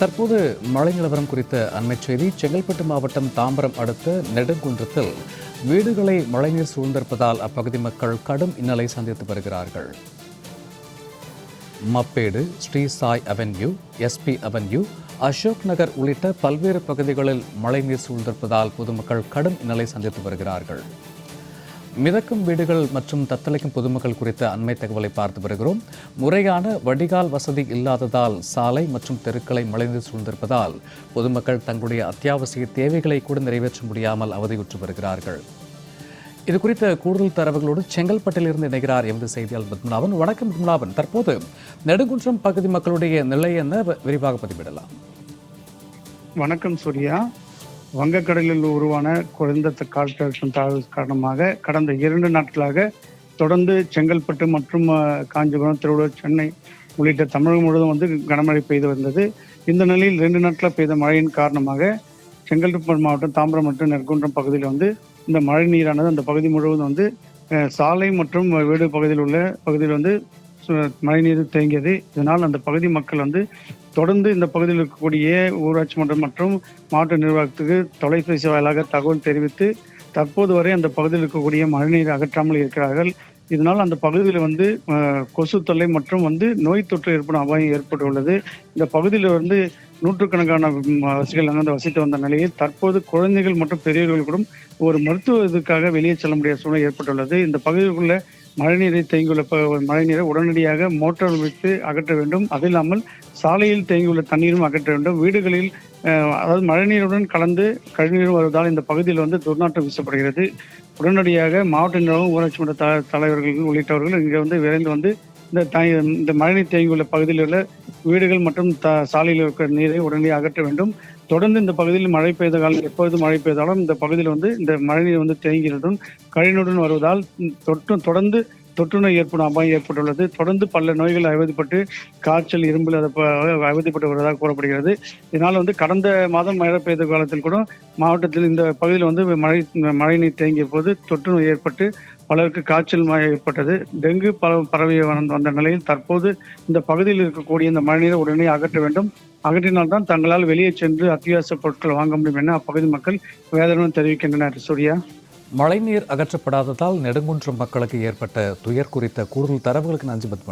தற்போது மழை நிலவரம் குறித்த அண்மை செய்தி செங்கல்பட்டு மாவட்டம் தாம்பரம் அடுத்த நெடுங்குன்றத்தில் வீடுகளை மழைநீர் சூழ்ந்திருப்பதால் அப்பகுதி மக்கள் கடும் இன்னலை சந்தித்து வருகிறார்கள். Mappedu Sri Sai avenue SP avenue Ashok Nagar உள்ளிட்ட பல்வேறு பகுதிகளில் மழைநீர் சூழ்ந்திருப்பதால் பொதுமக்கள் கடும் இன்னலை சந்தித்து வருகிறார்கள். மிதக்கும் வீடுகள் மற்றும் தத்தளிக்கும் பொதுமக்கள் குறித்த அண்மை தகவலை பார்த்து வருகிறோம். முறையான வடிகால் வசதி இல்லாததால் சாலை மற்றும் தெருக்களை மலைந்து சூழ்ந்திருப்பதால் பொதுமக்கள் தங்களுடைய அத்தியாவசிய தேவைகளை கூட நிறைவேற்ற முடியாமல் அவதியுற்று வருகிறார்கள். இது குறித்த கூடுதல் தரவுகளோடு செங்கல்பட்டிலிருந்து இணைகிறார் எமது செய்தியாளர் பத்மநாபன். வணக்கம் பத்மநாபன். தற்போது நெடுங்குன்றம் பகுதி மக்களுடைய நிலை என்ன? விரிவாக பதிவிடலாம். வணக்கம் சூர்யா. வங்கக்கடலில் உருவான குறைந்த காற்றழுத்தம் தாழ்வு காரணமாக கடந்த இரண்டு நாட்களாக தொடர்ந்து செங்கல்பட்டு மற்றும் காஞ்சிபுரம் திருவள்ளூர் சென்னை உள்ளிட்ட தமிழகம் முழுவதும் வந்து கனமழை பெய்து வந்தது. இந்த நிலையில் ரெண்டு நாட்களாக பெய்த மழையின் காரணமாக செங்கல்பட்டு மாவட்டம் தாம்பரம் மற்றும் நெற்குன்றம் பகுதியில் வந்து இந்த மழை நீரானது அந்த பகுதி முழுவதும் வந்து சாலை மற்றும் வீடு பகுதியில் உள்ள பகுதியில் வந்து மழைநீர் தேங்கியது. இதனால் அந்த பகுதி மக்கள் வந்து தொடர்ந்து இந்த பகுதியில் இருக்கக்கூடிய ஊராட்சி மன்றம் மற்றும் மாவட்ட நிர்வாகத்துக்கு தொலைபேசி வாயிலாக தகவல் தெரிவித்து தற்போது வரை அந்த பகுதியில் இருக்கக்கூடிய மழைநீர் அகற்றாமல் இருக்கிறார்கள். இதனால் அந்த பகுதியில் வந்து கொசு தொல்லை மற்றும் வந்து நோய் தொற்று ஏற்படும் அபாயம் ஏற்பட்டுள்ளது. இந்த பகுதியில் வந்து நூற்றுக்கணக்கான வசதிகள் அங்கே வசித்து வந்த நிலையில் தற்போது குழந்தைகள் மற்றும் பெரியவர்கள் கூட ஒரு மருத்துவ இதுக்காக வெளியே செல்ல முடியாத சூழ்நிலை ஏற்பட்டுள்ளது. இந்த பகுதிக்குள்ள மழைநீரை தேங்கியுள்ள ப- மழைநீரை உடனடியாக மோட்டார் வைத்து அகற்ற வேண்டும். அது இல்லாமல் சாலையில் தேங்கியுள்ள தண்ணீரும் அகற்ற வேண்டும். வீடுகளில் அதாவது மழைநீருடன் கலந்து கழிநீரும் வருவதால் இந்த பகுதியில் வந்து துர்நாற்றம் வீசப்படுகிறது. உடனடியாக மாவட்ட நிர்வாகம் ஊராட்சி மன்ற த- தலைவர்கள் உள்ளிட்டவர்கள் இங்கே வந்து விரைந்து வந்து இந்த த இந்த மழைநீர் தேங்கியுள்ள பகுதியில் உள்ள வீடுகள் மற்றும் த சாலையில் இருக்கிற நீரை உடனடியாக அகற்ற வேண்டும். தொடர்ந்து இந்த பகுதியில் மழை பெய்த காலம் எப்பொழுது மழை பெய்தாலும் இந்த பகுதியில் வந்து இந்த மழைநீர் வந்து தேங்கிறதும் கழிவுடன் வருவதால் தொற்று தொடர்ந்து தொற்று நோய் ஏற்படும் அபாயம் ஏற்பட்டுள்ளது. தொடர்ந்து பல நோய்கள் அவதிப்பட்டு காய்ச்சல் இரும்பில் அதை ப- அவதிப்பட்டு வருவதாக கூறப்படுகிறது. இதனால் வந்து கடந்த மாதம் மழை பெய்த காலத்தில் கூட மாவட்டத்தில் இந்த பகுதியில் வந்து மழை மழை நீர் தேங்கிய போது தொற்று நோய் ஏற்பட்டு பலருக்கு காய்ச்சல் ஏற்பட்டது. டெங்கு பல பரவி வந்த வந்த நிலையில் தற்போது இந்த பகுதியில் இருக்கக்கூடிய இந்த மழைநீரை உடனே அகற்ற வேண்டும். அகற்றினால்தான் தங்களால் வெளியே சென்று அத்தியாவசிய பொருட்கள் வாங்க முடியும் என அப்பகுதி மக்கள் வேதனை தெரிவிக்கின்றனர். சூர்யா? மழைநீர் அகற்றப்படாததால் நெடுங்குன்றம் மக்களுக்கு ஏற்பட்ட துயர் குறித்த கூடுதல் தரவுகளுக்கு நன்றி பத்மநாபன்